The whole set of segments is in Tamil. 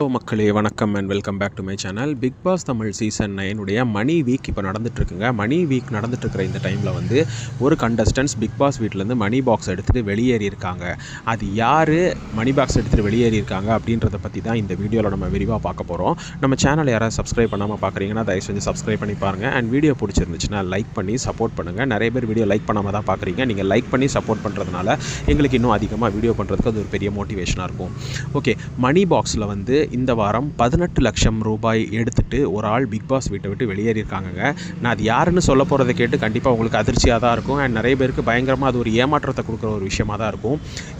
ஹலோ மக்களே வணக்கம் and welcome back to my channel Bigg Boss Tamil season நைனுடைய money week இப்போ நடந்துட்டுருக்குங்க. மணி வீக் நடந்துட்டுருக்கிற இந்த டைமில் வந்து ஒரு கண்டஸ்டன்ஸ் பிக் பாஸ் வீட்டிலேருந்து மணி பாக்ஸ் எடுத்துகிட்டு வெளியேறியிருக்காங்க அது யார் மணி பாக்ஸ் எடுத்துகிட்டு வெளியேறியிருக்காங்க அப்படின்றத பற்றி தான் இந்த வீடியோவில் நம்ம விரிவாக பார்க்க போகிறோம் நம்ம சேனல் யாராவது சப்ஸ்கிரைப் பண்ணாமல் பார்க்குறீங்கன்னா தயவு செஞ்சு சப்ஸ்கிரைப் பண்ணி பாருங்கள் அண்ட் வீடியோ பிடிச்சிருந்துச்சுன்னா லைக் பண்ணி சப்போர்ட் பண்ணுங்கள் நிறைய பேர் வீடியோ லைக் பண்ணாமல் தான் பார்க்குறீங்க. நீங்கள் லைக் பண்ணி சப்போர்ட் பண்ணுறதுனால எங்களுக்கு இன்னும் அதிகமாக வீடியோ பண்ணுறதுக்கு அது ஒரு பெரிய மோட்டிவேஷனாக இருக்கும். ஓகே மணி பாக்ஸில் வந்து இந்த வாரம் பதினெட்டு லட்சம் ரூபாய் எடுத்துட்டு ஒரு ஆள் பிக் பாஸ் வீட்டை விட்டு வெளியேறியிருக்காங்கங்க. நான் அது யாருன்னு சொல்ல போகிறத கேட்டு கண்டிப்பாக உங்களுக்கு அதிர்ச்சியாக தான் இருக்கும். அண்ட் நிறைய பேருக்கு பயங்கரமாக அது ஒரு ஏமாற்றத்தை கொடுக்குற ஒரு விஷயமா தான் இருக்கும்.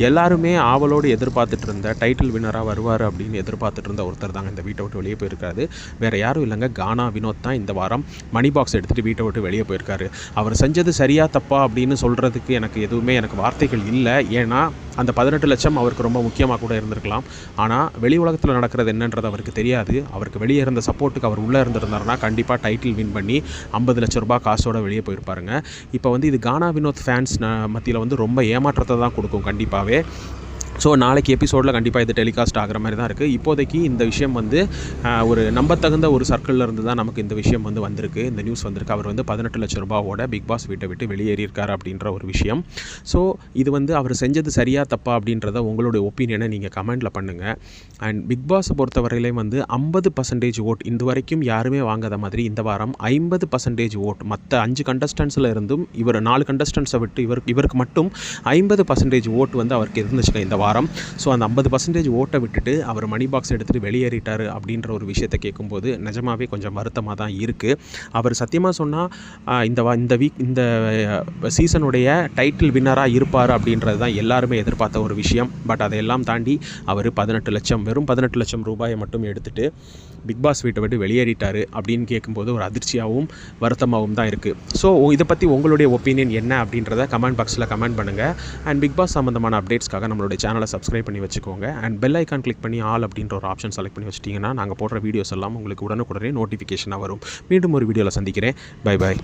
எல்லாருமே ஆவலோடு எதிர்பார்த்துட்டு இருந்த டைட்டில் வின்னராக வருவார் அப்படின்னு எதிர்பார்த்துட்டு இருந்த ஒருத்தர் தாங்க இந்த வீட்டை விட்டு வெளியே போயிருக்காரு. வேறு யாரும் இல்லைங்க கானா வினோத் தான் இந்த வாரம் மணி பாக்ஸ் எடுத்துகிட்டு வீட்டை விட்டு வெளியே போயிருக்காரு. அவர் செஞ்சது சரியா தப்பா அப்படின்னு சொல்கிறதுக்கு எனக்கு எதுவுமே எனக்கு வார்த்தைகள் இல்லை. ஏன்னா அந்த பதினெட்டு லட்சம் அவருக்கு ரொம்ப முக்கியமாக கூட இருந்திருக்கலாம். ஆனால் வெளி உலகத்தில் நடக்கிறது என்னன்றது அவருக்கு தெரியாது. அவருக்கு வெளியே இருந்த சப்போர்ட்டுக்கு அவர் உள்ளே இருந்திருந்தாருன்னா கண்டிப்பாக டைட்டில் வின் பண்ணி ஐம்பது லட்ச ரூபாய் காசோட வெளியே போயிருப்பாருங்க. இப்போ வந்து இது கானா வினோத் ஃபேன்ஸ் மத்தியில் வந்து ரொம்ப ஏமாற்றத்தை தான் கொடுக்கும் கண்டிப்பாகவே ஸோ நாளைக்கு எபிசோடில் கண்டிப்பாக இது டெலிகாஸ்ட் ஆகிற மாதிரி தான் இருக்குது இப்போதைக்கு இந்த விஷயம் வந்து ஒரு நம்பத்தகுந்த ஒரு சர்க்கிளில் இருந்து தான் நமக்கு இந்த விஷயம் வந்து வந்திருக்கு. இந்த நியூஸ் வந்திருக்கு. அவர் வந்து பதினெட்டு லட்ச ரூபாவோட பிக் பாஸ் வீட்டை விட்டு வெளியேறியிருக்கார் அப்படின்ற ஒரு விஷயம். ஸோ இது வந்து அவர் செஞ்சது சரியா தப்பா அப்படின்றத உங்களுடைய ஒப்பீனியனை நீங்கள் கமெண்ட்டில் பண்ணுங்கள் அண்ட் பிக் பாஸை பொறுத்தவரையிலையும் வந்து ஐம்பது பர்சன்டேஜ் ஓட் இது வரைக்கும் யாருமே வாங்காத மாதிரி இந்த வாரம் ஐம்பது பர்சன்டேஜ் ஓட் மற்ற அஞ்சு கண்டஸ்டன்ஸில் இருந்தும் இவர் நாலு கண்டஸ்டன்ஸை விட்டு இவர் இவருக்கு மட்டும் ஐம்பது பர்சன்டேஜ் ஓட் வந்து அவருக்கு இருந்துச்சுங்க இந்த வாரம். ஸோ அந்த ஐம்பது பர்சன்டேஜ் ஓட்டை விட்டுட்டு அவர் மணி பாக்ஸ் எடுத்துகிட்டு வெளியேறிட்டார் அப்படின்ற ஒரு விஷயத்தை கேட்கும்போது நிஜமாகவே கொஞ்சம் வருத்தமாக தான் இருக்குது அவர் சத்தியமாக சொன்னால் இந்த வா இந்த வீக் இந்த சீசனுடைய டைட்டில் வின்னராக இருப்பார் அப்படின்றது தான் எல்லாருமே எதிர்பார்த்த ஒரு விஷயம். பட் அதையெல்லாம் தாண்டி அவர் பதினெட்டு லட்சம் வெறும் பதினெட்டு லட்சம் ரூபாயை மட்டும் எடுத்துகிட்டு பிக் பாஸ் வீட்டை விட்டு வெளியேறிட்டார் அப்படின்னு கேட்கும்போது ஒரு அதிர்ச்சியாகவும் வருத்தமாகவும் தான் இருக்குது ஸோ இதை பற்றி உங்களுடைய ஒப்பீனியன் என்ன அப்படின்றத கமெண்ட் பாக்ஸில் கமெண்ட் பண்ணுங்கள் அண்ட் பிக் பாஸ் சம்மந்தமான அப்டேட்ஸ்க்காக நம்மளுடைய சேனல் சப்ஸ்கிரைப் பண்ணி வச்சுக்கோங்க. அண்ட் பெல் ஐக்கான் கிளிக் பண்ணி ஆல் அப்படின்ற ஒரு ஆப்ஷன் செலக்ட் பண்ணி வச்சிட்டிங்கன்னா நாங்கள் போடுற வீடியோஸ் எல்லாம் உங்களுக்கு உடனுக்குடனே நோட்டிஃபிகேஷனாக வரும். மீண்டும் ஒரு வீடியோவில் சந்திக்கிறேன். By by